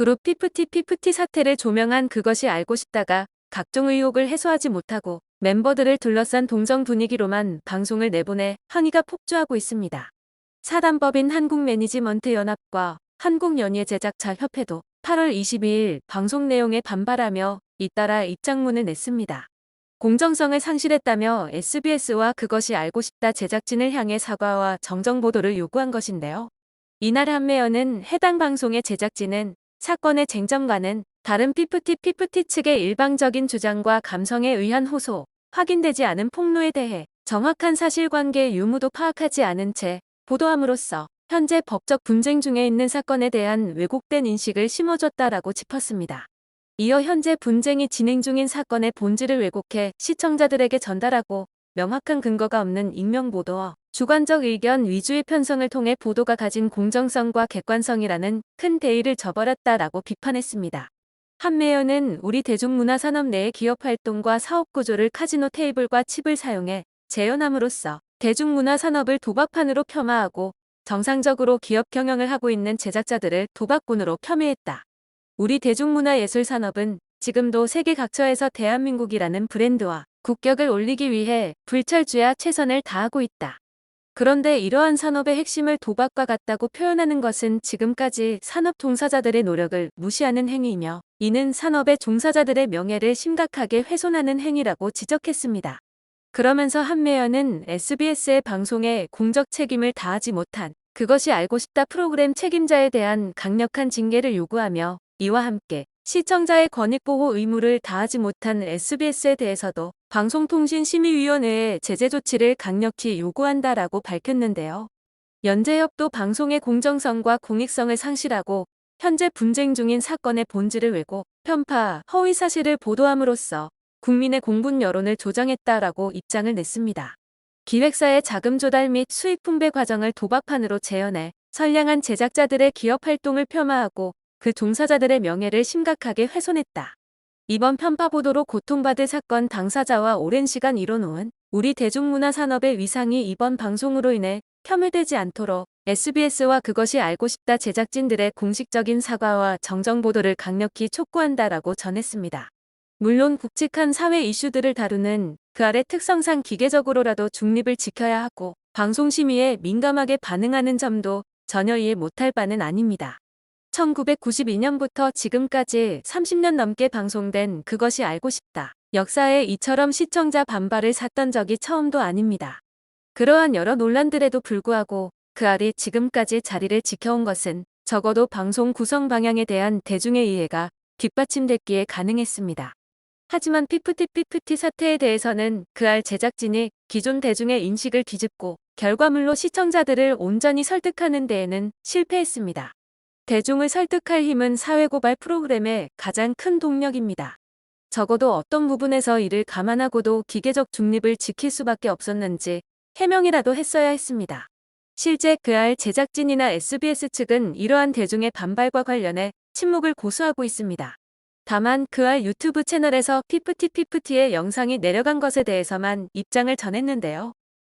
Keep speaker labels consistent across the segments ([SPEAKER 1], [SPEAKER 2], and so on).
[SPEAKER 1] 그룹 피프티 피프티 사태를 조명한 그것이 알고 싶다가 각종 의혹을 해소하지 못하고 멤버들을 둘러싼 동정 분위기로만 방송을 내보내 항의가 폭주하고 있습니다. 사단법인 한국매니지먼트 연합과 한국연예제작자 협회도 8월 22일 방송 내용에 반발하며 잇따라 입장문을 냈습니다. 공정성을 상실했다며 SBS와 그것이 알고 싶다 제작진을 향해 사과와 정정 보도를 요구한 것인데요. 이날 한매연은 해당 방송의 제작진은 사건의 쟁점과는 다른 피프티 피프티 측의 일방적인 주장과 감성에 의한 호소, 확인되지 않은 폭로에 대해 정확한 사실관계 유무도 파악하지 않은 채 보도함으로써 현재 법적 분쟁 중에 있는 사건에 대한 왜곡된 인식을 심어줬다라고 짚었습니다. 이어 현재 분쟁이 진행 중인 사건의 본질을 왜곡해 시청자들에게 전달하고 명확한 근거가 없는 익명 보도와 주관적 의견 위주의 편성을 통해 보도가 가진 공정성과 객관성이라는 큰 대의를 저버렸다라고 비판했습니다. 한매연은 우리 대중문화 산업 내의 기업 활동과 사업 구조를 카지노 테이블과 칩을 사용해 재현함으로써 대중문화 산업을 도박판으로 폄하하고 정상적으로 기업 경영을 하고 있는 제작자들을 도박꾼으로 폄훼했다. 우리 대중문화 예술 산업은 지금도 세계 각처에서 대한민국이라는 브랜드와 국격을 올리기 위해 불철주야 최선을 다하고 있다. 그런데 이러한 산업의 핵심을 도박과 같다고 표현하는 것은 지금까지 산업 종사자들의 노력을 무시하는 행위이며 이는 산업의 종사자들의 명예를 심각하게 훼손하는 행위라고 지적했습니다. 그러면서 한매연은 SBS의 방송에 공적 책임을 다하지 못한 그것이 알고 싶다 프로그램 책임자에 대한 강력한 징계를 요구하며 이와 함께 시청자의 권익보호 의무를 다하지 못한 SBS에 대해서도 방송통신심의위원회에 제재 조치를 강력히 요구한다라고 밝혔는데요. 연재협도 방송의 공정성과 공익성을 상실하고 현재 분쟁 중인 사건의 본질을 왜곡, 편파, 허위 사실을 보도함으로써 국민의 공분 여론을 조장했다라고 입장을 냈습니다. 기획사의 자금 조달 및 수익 분배 과정을 도박판으로 재현해 선량한 제작자들의 기업 활동을 폄하하고 그 종사자들의 명예를 심각하게 훼손했다. 이번 편파 보도로 고통받을 사건 당사자와 오랜 시간 이뤄놓은 우리 대중문화 산업의 위상이 이번 방송으로 인해 폄훼되지 않도록 SBS와 그것이 알고 싶다 제작진들의 공식적인 사과와 정정 보도를 강력히 촉구한다라고 전했습니다. 물론 굵직한 사회 이슈들을 다루는 그 아래 특성상 기계적으로라도 중립을 지켜야 하고 방송심의에 민감하게 반응하는 점도 전혀 이해 못할 바는 아닙니다. 1992년부터 지금까지 30년 넘게 방송된 그것이 알고 싶다. 역사에 이처럼 시청자 반발을 샀던 적이 처음도 아닙니다. 그러한 여러 논란들에도 불구하고 그 아래 지금까지 자리를 지켜온 것은 적어도 방송 구성 방향에 대한 대중의 이해가 뒷받침됐기에 가능했습니다. 하지만 피프티 피프티 사태에 대해서는 그 알 제작진이 기존 대중의 인식을 뒤집고 결과물로 시청자들을 온전히 설득하는 데에는 실패했습니다. 대중을 설득할 힘은 사회고발 프로그램의 가장 큰 동력입니다. 적어도 어떤 부분에서 이를 감안하고도 기계적 중립을 지킬 수밖에 없었는지 해명이라도 했어야 했습니다. 실제 그알 제작진이나 SBS 측은 이러한 대중의 반발과 관련해 침묵을 고수하고 있습니다. 다만 그알 유튜브 채널에서 피프티 피프티의 영상이 내려간 것에 대해서만 입장을 전했는데요.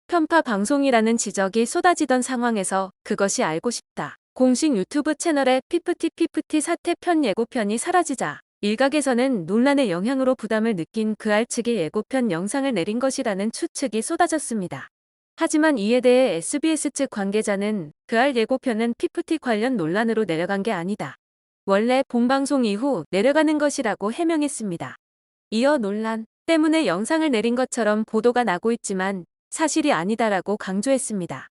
[SPEAKER 1] 편파 방송이라는 지적이 쏟아지던 상황에서 그것이 알고 싶다. 공식 유튜브 채널에 피프티 피프티 사태 편 예고편이 사라지자 일각에서는 논란의 영향으로 부담을 느낀 그알 측이 예고편 영상을 내린 것이라는 추측이 쏟아졌습니다. 하지만 이에 대해 SBS 측 관계자는 그알 예고편은 피프티 관련 논란으로 내려간 게 아니다. 원래 본방송 이후 내려가는 것이라고 해명했습니다. 이어 논란 때문에 영상을 내린 것처럼 보도가 나고 있지만 사실이 아니다라고 강조했습니다.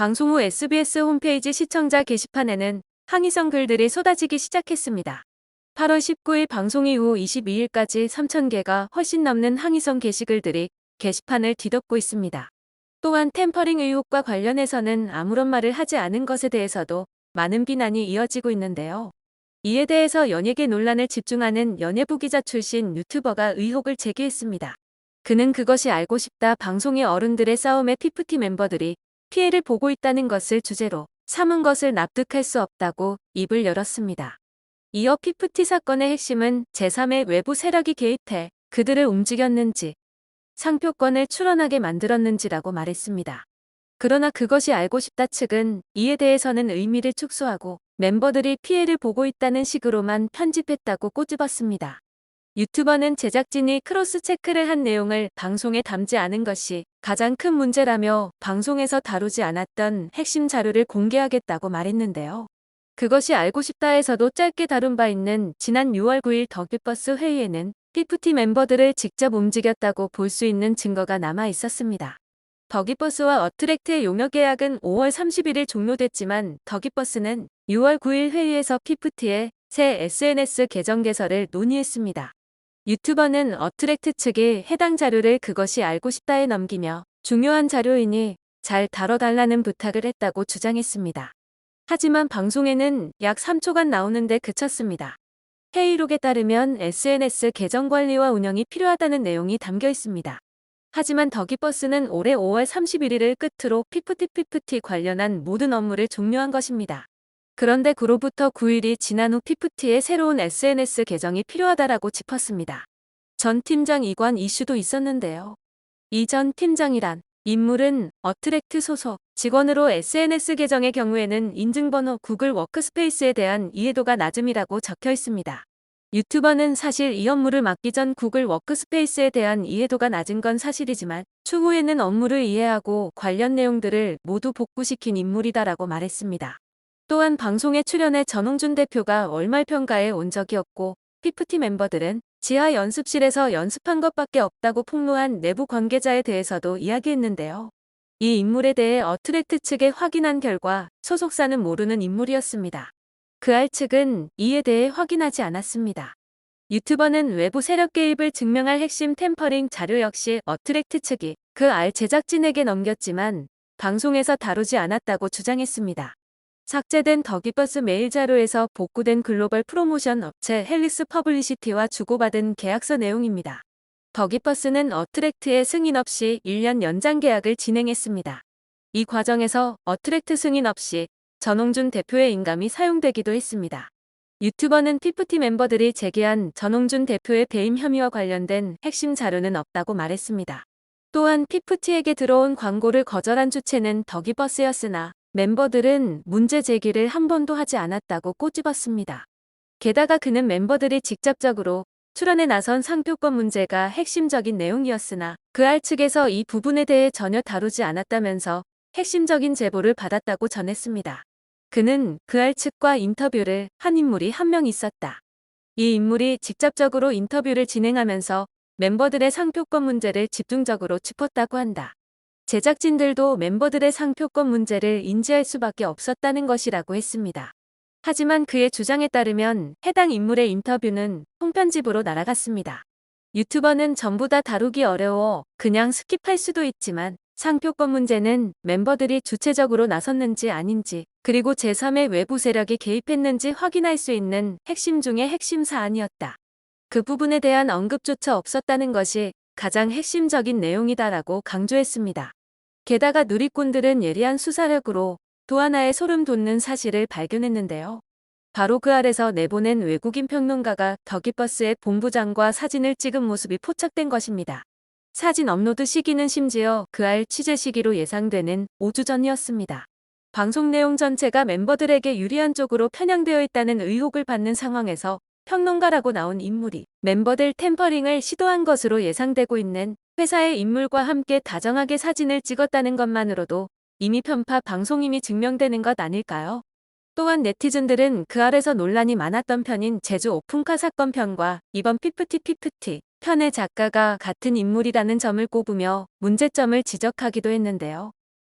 [SPEAKER 1] 방송 후 SBS 홈페이지 시청자 게시판에는 항의성 글들이 쏟아지기 시작했습니다. 8월 19일 방송 이후 22일까지 3,000개가 훨씬 넘는 항의성 게시글들이 게시판을 뒤덮고 있습니다. 또한 템퍼링 의혹과 관련해서는 아무런 말을 하지 않은 것에 대해서도 많은 비난이 이어지고 있는데요. 이에 대해서 연예계 논란을 집중하는 연예부 기자 출신 유튜버가 의혹을 제기했습니다. 그는 그것이 알고 싶다 방송의 어른들의 싸움에 피프티 멤버들이 피해를 보고 있다는 것을 주제로 삼은 것을 납득할 수 없다고 입을 열었습니다. 이어 피프티 사건의 핵심은 제3의 외부 세력이 개입해 그들을 움직였는지 상표권을 출원하게 만들었는지라고 말했습니다. 그러나 그것이 알고 싶다 측은 이에 대해서는 의미를 축소하고 멤버들이 피해를 보고 있다는 식으로만 편집했다고 꼬집었습니다. 유튜버는 제작진이 크로스 체크를 한 내용을 방송에 담지 않은 것이 가장 큰 문제라며 방송에서 다루지 않았던 핵심 자료를 공개하겠다고 말했는데요. 그것이 알고 싶다에서도 짧게 다룬 바 있는 지난 6월 9일 덕비버스 회의에는 피프티 멤버들을 직접 움직였다고 볼 수 있는 증거가 남아 있었습니다. 더기버스와 어트랙트의 용역 계약은 5월 31일 종료됐지만 더기버스는 6월 9일 회의에서 피프티의 새 SNS 계정 개설을 논의했습니다. 유튜버는 어트랙트 측이 해당 자료를 그것이 알고 싶다에 넘기며 중요한 자료이니 잘 다뤄달라는 부탁을 했다고 주장했습니다. 하지만 방송에는 약 3초간 나오는데 그쳤습니다. 회의록에 따르면 SNS 계정 관리와 운영이 필요하다는 내용이 담겨 있습니다. 하지만 더기버스는 올해 5월 31일을 끝으로 피프티피프티 관련한 모든 업무를 종료한 것입니다. 그런데 그로부터 9일이 지난 후 피프티의 새로운 SNS 계정이 필요하다라고 짚었습니다. 전 팀장 이관 이슈도 있었는데요. 이 전 팀장이란 인물은 어트랙트 소속 직원으로 SNS 계정의 경우에는 인증번호 구글 워크스페이스에 대한 이해도가 낮음이라고 적혀 있습니다. 유튜버는 사실 이 업무를 맡기 전 구글 워크스페이스에 대한 이해도가 낮은 건 사실이지만 추후에는 업무를 이해하고 관련 내용들을 모두 복구시킨 인물이다라고 말했습니다. 또한 방송에 출연해 전홍준 대표가 월말평가에 온 적이 없고 피프티 멤버들은 지하 연습실에서 연습한 것밖에 없다고 폭로한 내부 관계자에 대해서도 이야기했는데요. 이 인물에 대해 어트랙트 측에 확인한 결과 소속사는 모르는 인물이었습니다. 그알 측은 이에 대해 확인하지 않았습니다. 유튜버는 외부 세력 개입을 증명할 핵심 템퍼링 자료 역시 어트랙트 측이 그 알 제작진에게 넘겼지만 방송에서 다루지 않았다고 주장했습니다. 삭제된 더기버스 메일 자료에서 복구된 글로벌 프로모션 업체 헬리스 퍼블리시티와 주고받은 계약서 내용입니다. 더기버스는 어트랙트의 승인 없이 1년 연장 계약을 진행했습니다. 이 과정에서 어트랙트 승인 없이 전홍준 대표의 인감이 사용되기도 했습니다. 유튜버는 피프티 멤버들이 제기한 전홍준 대표의 배임 혐의와 관련된 핵심 자료는 없다고 말했습니다. 또한 피프티에게 들어온 광고를 거절한 주체는 더기버스였으나 멤버들은 문제 제기를 한 번도 하지 않았다고 꼬집었습니다. 게다가 그는 멤버들이 직접적으로 출연에 나선 상표권 문제가 핵심적인 내용이었으나 그알 측에서 이 부분에 대해 전혀 다루지 않았다면서 핵심적인 제보를 받았다고 전했습니다. 그는 그알 측과 인터뷰를 한 인물이 한 명 있었다. 이 인물이 직접적으로 인터뷰를 진행하면서 멤버들의 상표권 문제를 집중적으로 짚었다고 한다. 제작진들도 멤버들의 상표권 문제를 인지할 수밖에 없었다는 것이라고 했습니다. 하지만 그의 주장에 따르면 해당 인물의 인터뷰는 통편집으로 날아갔습니다. 유튜버는 전부 다 다루기 어려워 그냥 스킵할 수도 있지만 상표권 문제는 멤버들이 주체적으로 나섰는지 아닌지 그리고 제3의 외부 세력이 개입했는지 확인할 수 있는 핵심 중의 핵심 사안이었다. 그 부분에 대한 언급조차 없었다는 것이 가장 핵심적인 내용이다라고 강조했습니다. 게다가 누리꾼들은 예리한 수사력으로 또 하나의 소름 돋는 사실을 발견했는데요. 바로 그 아래서 내보낸 외국인 평론가가 더기버스의 본부장과 사진을 찍은 모습이 포착된 것입니다. 사진 업로드 시기는 심지어 그 알 취재 시기로 예상되는 5주 전이었습니다. 방송 내용 전체가 멤버들에게 유리한 쪽으로 편향되어 있다는 의혹을 받는 상황에서 평론가라고 나온 인물이 멤버들 템퍼링을 시도한 것으로 예상되고 있는 회사의 인물과 함께 다정하게 사진을 찍었다는 것만으로도 이미 편파 방송임이 증명되는 것 아닐까요? 또한 네티즌들은 그 아래서 논란이 많았던 편인 제주 오픈카 사건 편과 이번 피프티 피프티 편의 작가가 같은 인물이라는 점을 꼽으며 문제점을 지적하기도 했는데요.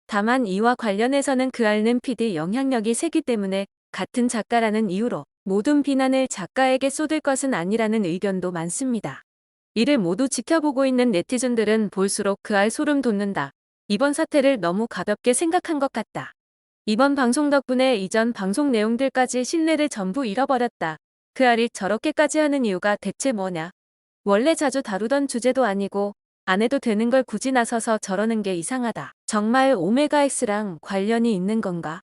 [SPEAKER 1] 다만 이와 관련해서는 그 앓는 PD 영향력이 세기 때문에 같은 작가라는 이유로 모든 비난을 작가에게 쏟을 것은 아니라는 의견도 많습니다. 이를 모두 지켜보고 있는 네티즌들은 볼수록 그 알 소름 돋는다. 이번 사태를 너무 가볍게 생각한 것 같다. 이번 방송 덕분에 이전 방송 내용들까지 신뢰를 전부 잃어버렸다. 그 알이 저렇게까지 하는 이유가 대체 뭐냐. 원래 자주 다루던 주제도 아니고 안 해도 되는 걸 굳이 나서서 저러는 게 이상하다. 정말 오메가X랑 관련이 있는 건가?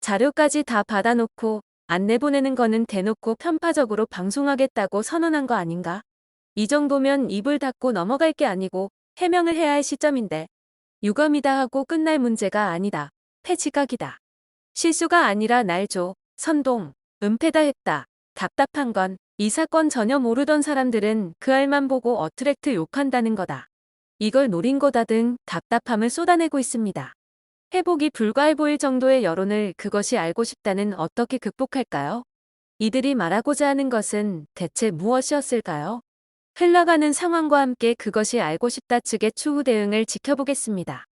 [SPEAKER 1] 자료까지 다 받아놓고 안 내보내는 거는 대놓고 편파적으로 방송하겠다고 선언한 거 아닌가? 이 정도면 입을 닫고 넘어갈 게 아니고 해명을 해야 할 시점인데 유감이다 하고 끝날 문제가 아니다. 폐지각이다. 실수가 아니라 날조, 선동, 은폐다 했다. 답답한 건 이 사건 전혀 모르던 사람들은 그 알만 보고 어트랙트 욕한다는 거다. 이걸 노린 거다 등 답답함을 쏟아내고 있습니다. 회복이 불가해 보일 정도의 여론을 그것이 알고 싶다는 어떻게 극복할까요? 이들이 말하고자 하는 것은 대체 무엇이었을까요? 흘러가는 상황과 함께 그것이 알고 싶다 측의 추후 대응을 지켜보겠습니다.